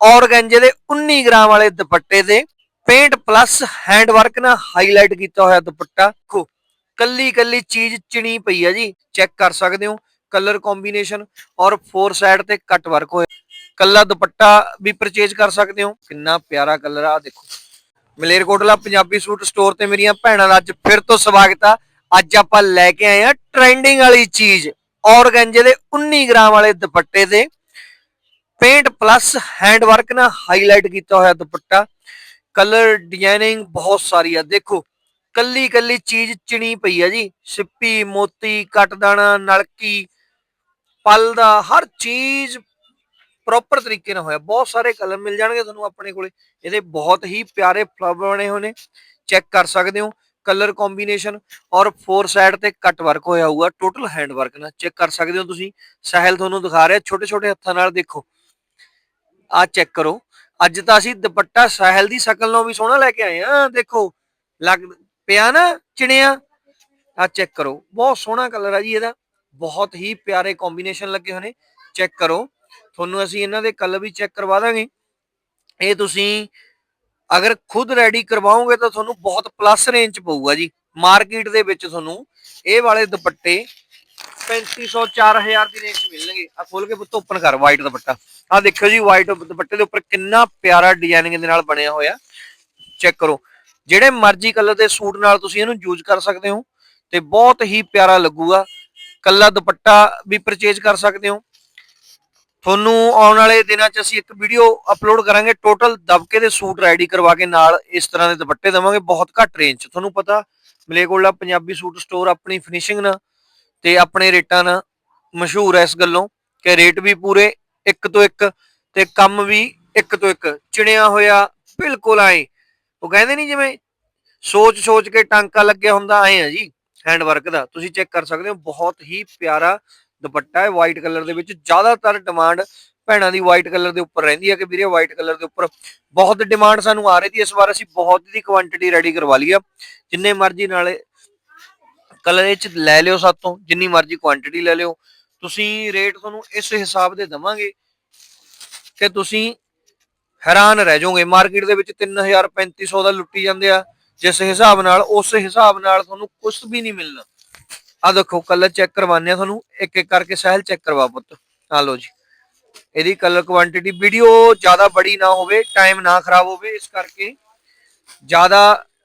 ਔਰਗੈਂਜੇ ਦੇ 19 ਗ੍ਰਾਮ ਵਾਲੇ ਦੁਪੱਟੇ ਦੇ ਪੇਂਟ ਪਲੱਸ ਹੈਂਡ ਵਰਕ ਨਾਲ ਹਾਈਲਾਈਟ ਕੀਤਾ ਹੋਇਆ ਦੁਪੱਟਾ। ਦੇਖੋ, ਕੱਲੀ ਕੱਲੀ ਚੀਜ਼ ਚਿਣੀ ਪਈ ਆ ਜੀ। ਚੈੱਕ ਕਰ ਸਕਦੇ ਹੋ ਕਲਰ ਕੰਬੀਨੇਸ਼ਨ ਔਰ ਫੋਰ ਸਾਈਡ ਤੇ ਕੱਟ ਵਰਕ ਹੋਇਆ। ਕੱਲਾ ਦੁਪੱਟਾ ਵੀ ਪਰਚੇਜ ਕਰ ਸਕਦੇ ਹੋ। ਕਿੰਨਾ ਪਿਆਰਾ ਕਲਰ ਆ, ਦੇਖੋ। ਮਲੇਰਕੋਟਲਾ ਪੰਜਾਬੀ ਸੂਟ ਸਟੋਰ ਤੇ ਮੇਰੀਆਂ ਭੈਣਾਂ ਦਾ ਅੱਜ ਫਿਰ ਤੋਂ ਸਵਾਗਤ ਆ। ਅੱਜ ਆਪਾਂ ਲੈ ਕੇ ਆਏ ਆ ਟ੍ਰੈਂਡਿੰਗ ਵਾਲੀ ਚੀਜ਼। ਔਰਗੈਂਜੇ ਦੇ 19 ਗ੍ਰਾਮ ਵਾਲੇ ਦੁਪੱਟੇ ਦੇ ਪੇਂਟ ਪਲੱਸ ਹੈਂਡ ਵਰਕ ਨਾਲ ਹਾਈਲਾਈਟ ਕੀਤਾ ਹੋਇਆ ਦੁਪੱਟਾ। ਕਲਰ ਡਿਜ਼ਾਈਨਿੰਗ ਬਹੁਤ ਸਾਰੀ ਆ। ਦੇਖੋ, ਕੱਲੀ ਕੱਲੀ ਚੀਜ਼ ਚਿਣੀ ਪਈ ਆ ਜੀ। ਸਿੱਪੀ, ਮੋਤੀ, ਕੱਟਦਾਣਾ, ਨਲਕੀ, ਪਲ ਦਾ ਹਰ ਚੀਜ਼ ਪ੍ਰੋਪਰ ਤਰੀਕੇ ਨਾਲ ਹੋਇਆ। ਬਹੁਤ ਸਾਰੇ ਕਲਰ ਮਿਲ ਜਾਣਗੇ ਤੁਹਾਨੂੰ ਆਪਣੇ ਕੋਲੇ। ਇਹਦੇ ਬਹੁਤ ਹੀ ਪਿਆਰੇ ਫਲਾਵਰ ਬਣੇ ਹੋਏ ਨੇ। ਚੈੱਕ ਕਰ ਸਕਦੇ ਹੋ। ਕਲਰ ਕੰਬੀਨੇਸ਼ਨ ਔਰ ਫੋਰ ਸਾਈਡ ਤੇ ਕੱਟ ਵਰਕ ਹੋਇਆ ਹੋਊਗਾ। ਟੋਟਲ ਹੈਂਡ ਵਰਕ ਨਾਲ ਚੈੱਕ ਕਰ ਸਕਦੇ ਹੋ ਤੁਸੀਂ। ਸਹਿਲ ਤੁਹਾਨੂੰ ਦਿਖਾ ਰਿਹਾ। ਛੋਟੇ ਛੋਟੇ ਹੱਥਾਂ ਨਾਲ ਦੇਖੋ। ਆ ਚੈੱਕ ਕਰੋ। ਅੱਜ ਤਾਂ ਅਸੀਂ ਦੁਪੱਟਾ ਸਹਿਲ ਦੀ ਸ਼ਕਲ ਨੂੰ ਵੀ ਸੋਹਣਾ ਲੈ ਕੇ ਆਏ ਆ ਦੇਖੋ, ਲੱਗ ਪਿਆ ਨਾ ਚਿਣਿਆ। ਆ ਚੈੱਕ ਕਰੋ। ਬਹੁਤ ਸੋਹਣਾ ਕਲਰ ਆ ਜੀ ਇਹਦਾ। ਬਹੁਤ ਹੀ ਪਿਆਰੇ ਕੰਬੀਨੇਸ਼ਨ ਲੱਗੇ ਹੋਣੇ ਚੈੱਕ ਕਰੋ। ਤੁਹਾਨੂੰ ਅਸੀਂ ਇਹਨਾਂ ਦੇ ਕਲਰ ਵੀ ਚੈੱਕ ਕਰਵਾ ਦਾਂਗੇ। ਇਹ ਤੁਸੀਂ ਅਗਰ ਖੁਦ ਰੈਡੀ ਕਰਵਾਓਗੇ ਤਾਂ ਤੁਹਾਨੂੰ ਬਹੁਤ ਪਲੱਸ ਰੇਂਜ ਚ ਪਊਗਾ ਜੀ। ਮਾਰਕੀਟ ਦੇ ਵਿੱਚ ਤੁਹਾਨੂੰ ਇਹ ਵਾਲੇ ਦੁਪੱਟੇ 3500 4000 ਦੀ ਰੇਂਜ ਮਿਲਣਗੇ। ਆ ਖੋਲ ਕੇ ਪੁੱਤ ਓਪਨ ਕਰ ਵਾਈਟ ਦੁਪੱਟਾ। ਆ ਦੇਖਿਓ ਜੀ ਵਾਈਟ ਦੁਪੱਟੇ ਦੇ ਉੱਪਰ ਕਿੰਨਾ ਪਿਆਰਾ ਡਿਜ਼ਾਈਨਿੰਗ ਦੇ ਨਾਲ ਬਣਿਆ ਹੋਇਆ। ਚੈੱਕ ਕਰੋ। ਜਿਹੜੇ ਮਰਜ਼ੀ ਕਲਰ ਦੇ ਸੂਟ ਨਾਲ ਤੁਸੀਂ ਇਹਨੂੰ ਯੂਜ਼ ਕਰ ਸਕਦੇ ਹੋ ਤੇ ਬਹੁਤ ਹੀ ਪਿਆਰਾ ਲੱਗੂਗਾ। ਕੱਲਾ ਦੁਪੱਟਾ ਵੀ ਪਰਚੇਜ ਕਰ ਸਕਦੇ ਹੋ। ਤੁਹਾਨੂੰ ਆਉਣ ਵਾਲੇ ਦਿਨਾਂ 'ਚ ਅਸੀਂ ਇੱਕ ਵੀਡੀਓ ਅਪਲੋਡ ਕਰਾਂਗੇ। ਟੋਟਲ ਦਬਕੇ ਦੇ ਸੂਟ ਰੈਡੀ ਕਰਵਾ ਕੇ ਨਾਲ ਇਸ ਤਰ੍ਹਾਂ ਦੇ ਦੁਪੱਟੇ ਦੇਵਾਂਗੇ। ਬਹੁਤ ਘੱਟ ਰੇਂਜ 'ਚ। ਤੁਹਾਨੂੰ ਪਤਾ ਮਲੇਕੋਲਾ ਪੰਜਾਬੀ ਸੂਟ ਸਟੋਰ ਆਪਣੀ ਫਿਨਿਸ਼ਿੰਗ ਨਾਲ ਤੇ ਆਪਣੇ ਰੇਟਾਂ ਨਾਲ ਮਸ਼ਹੂਰ ਹੈ ਇਸ ਗੱਲੋਂ ਕਿ ਰੇਟ ਵੀ ਪੂਰੇ ਇੱਕ ਤੋਂ ਇੱਕ ਤੇ ਕੰਮ ਵੀ ਇੱਕ ਤੋਂ ਇੱਕ ਚਿਣਿਆ ਹੋਇਆ ਬਿਲਕੁਲ ਐ। ਉਹ ਕਹਿੰਦੇ ਨਹੀਂ ਜਿਵੇਂ ਸੋਚ ਸੋਚ ਕੇ ਟਾਂਕਾ ਲੱਗਿਆ ਹੁੰਦਾ, ਐ ਆ ਜੀ ਹੈਂਡ ਵਰਕ ਦਾ। ਤੁਸੀਂ ਚੈੱਕ ਕਰ ਸਕਦੇ ਹੋ, ਬਹੁਤ ਹੀ ਪਿਆਰਾ ਦੁਪੱਟਾ ਹੈ। ਵਾਈਟ ਕਲਰ ਦੇ ਵਿੱਚ ਜ਼ਿਆਦਾਤਰ ਡਿਮਾਂਡ ਭੈਣਾਂ ਦੀ ਵਾਈਟ ਕਲਰ ਦੇ ਉੱਪਰ ਰਹਿੰਦੀ ਹੈ ਕਿ ਵੀਰੇ ਵਾਈਟ ਕਲਰ ਦੇ ਉੱਪਰ ਬਹੁਤ ਡਿਮਾਂਡ ਸਾਨੂੰ ਆ ਰਹੀ ਸੀ। ਇਸ ਵਾਰ ਅਸੀਂ ਬਹੁਤ ਦੀ ਕੁਆਂਟੀਟੀ ਰੈਡੀ ਕਰਵਾ ਲਈ ਆ। ਜਿੰਨੇ ਮਰਜ਼ੀ ਨਾਲੇ ਕਲਰ ਇਹ ਚ ਲੈ ਲਿਓ ਸਾਤੋਂ ਜਿੰਨੀ ਮਰਜ਼ੀ ਕੁਆਂਟੀਟੀ ਲੈ ਲਿਓ। ਤੁਸੀਂ ਰੇਟ ਤੁਹਾਨੂੰ ਇਸ ਹਿਸਾਬ ਦੇ ਦਵਾਂਗੇ ਕਿ ਤੁਸੀਂ ਹੈਰਾਨ ਰਹਿ ਜਾਓਗੇ। ਮਾਰਕੀਟ ਦੇ ਵਿੱਚ 3000 3500 ਦਾ ਲੁੱਟੀ ਜਾਂਦੇ ਆ। ਜਿਸ ਹਿਸਾਬ ਨਾਲ, ਉਸ ਹਿਸਾਬ ਨਾਲ ਤੁਹਾਨੂੰ ਕੁਝ ਵੀ ਨਹੀਂ ਮਿਲਣਾ। ਆ ਦੇਖੋ ਕਲਰ ਚੈੱਕ ਕਰਵਾਉਂਦੇ ਆ ਤੁਹਾਨੂੰ। ਇੱਕ ਇੱਕ ਕਰਕੇ ਸਹਿਲ ਚੈੱਕ ਕਰਵਾ ਪੁੱਤ। ਆ ਲਓ ਜੀ। ਇਹਦੀ ਕਲਰ ਕੁਆਂਟੀਟੀ ਵੀਡੀਓ ਜ਼ਿਆਦਾ ਬੜੀ ਨਾ ਹੋਵੇ ਟਾਈਮ ਨਾ ਖਰਾਬ ਹੋਵੇ। ਇਸ ਕਰਕੇ ਜ਼ਿਆਦਾ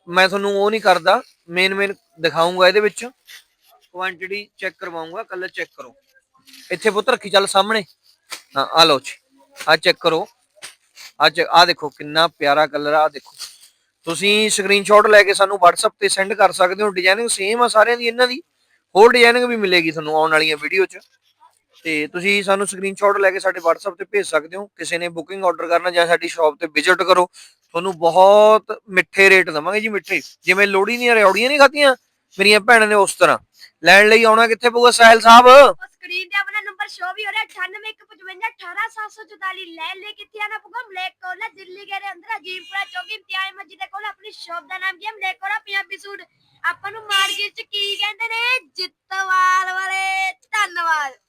ਮੈਂ ਤੁਹਾਨੂੰ ਉਹ ਨਹੀਂ ਕਰਦਾ ਮੇਨ ਮੇਨ ਦਿਖਾਉਂਗਾ ਇਹਦੇ ਵਿੱਚ। ਕੁਆਂਟੀਟੀ ਚੈੱਕ ਕਰਵਾਉਂਗਾ ਕਲਰ ਚੈੱਕ ਕਰੋ। ਇੱਥੇ ਪੁੱਤ ਰੱਖੀ, ਚੱਲ ਸਾਹਮਣੇ। ਹਾਂ ਆ ਲਓ ਜੀ। ਆ ਚੈੱਕ ਕਰੋ। ਆ ਆ ਦੇਖੋ ਕਿੰਨਾ ਪਿਆਰਾ ਕਲਰ ਆ ਦੇਖੋ। ਤੁਸੀਂ ਸਕਰੀਨਸ਼ਾਟ ਲੈ ਕੇ ਸਾਨੂੰ WhatsApp ਤੇ ਸੈਂਡ ਕਰ ਸਕਦੇ ਹੋ। ਡਿਜ਼ਾਈਨਿੰਗ ਸੇਮ ਆ ਸਾਰਿਆਂ ਦੀ, ਇਹਨਾਂ ਦੀ। ਹੋਰ ਡਿਜ਼ਾਈਨਿੰਗ ਵੀ ਮਿਲੇਗੀ ਤੁਹਾਨੂੰ ਆਉਣ ਵਾਲੀਆਂ ਵੀਡੀਓ 'ਚ। ਤੇ ਤੁਸੀਂ ਸਾਨੂੰ ਸਕਰੀਨਸ਼ਾਟ ਲੈ ਕੇ ਸਾਡੇ WhatsApp ਤੇ ਭੇਜ ਸਕਦੇ ਹੋ। ਕਿਸੇ ਨੇ ਬੁਕਿੰਗ ਆਰਡਰ ਕਰਨਾ ਜਾਂ ਸਾਡੀ ਸ਼ਾਪ ਤੇ ਵਿਜ਼ਿਟ ਕਰੋ। ਤੁਹਾਨੂੰ ਬਹੁਤ ਮਿੱਠੇ ਰੇਟ ਦਵਾਂਗੇ ਜੀ ਮਿੱਠੇ। ਜਿਵੇਂ ਲੋੜੀ ਨਹੀਂ ਰਿਉੜੀਆਂ ਨਹੀਂ ਖਾਤੀਆਂ ਮੇਰੀਆਂ ਭੈਣਾਂ ਨੇ ਉਸ ਤਰ੍ਹਾਂ। ਲੈਣ ਲਈ ਆਉਣਾ ਕਿੱਥੇ ਪਊਗਾ ਸਾਹਿਲ ਸਾਹਿਬ? ਸਕਰੀਨ ਤੇ ਆਪਣਾ ਨੰਬਰ ਸ਼ੋ ਵੀ ਹੋ ਰਿਹਾ 9815518744 ਲੈ ਲੈ ਕਿੱਥੇ ਆਣਾ ਪਊਗਾ? ਬਲੈਕ ਕੋਲਾ ਦਿੱਲੀ ਗੇਰੇ ਅੰਦਰ ਅਜੀਮਪੁਰਾ ਚੌਕੀ ਇਮਤਿਆਜ਼ ਮਸਜਿਦ ਦੇ ਕੋਲ ਆਪਣੀ ਸ਼ੋਪ ਦਾ ਨਾਮ ਕੀ ਹੈ ਬਲੈਕ ਕੋਲਾ ਪੰਜਾਬੀ ਸੂਟ। ਆਪਾਂ ਨੂੰ ਮਾਰਕੀਟ ਚ ਕੀ ਕਹਿੰਦੇ ਨੇ? ਜਿੱਤਵਾਲ ਵਾਲੇ। ਧੰਨਵਾਦ।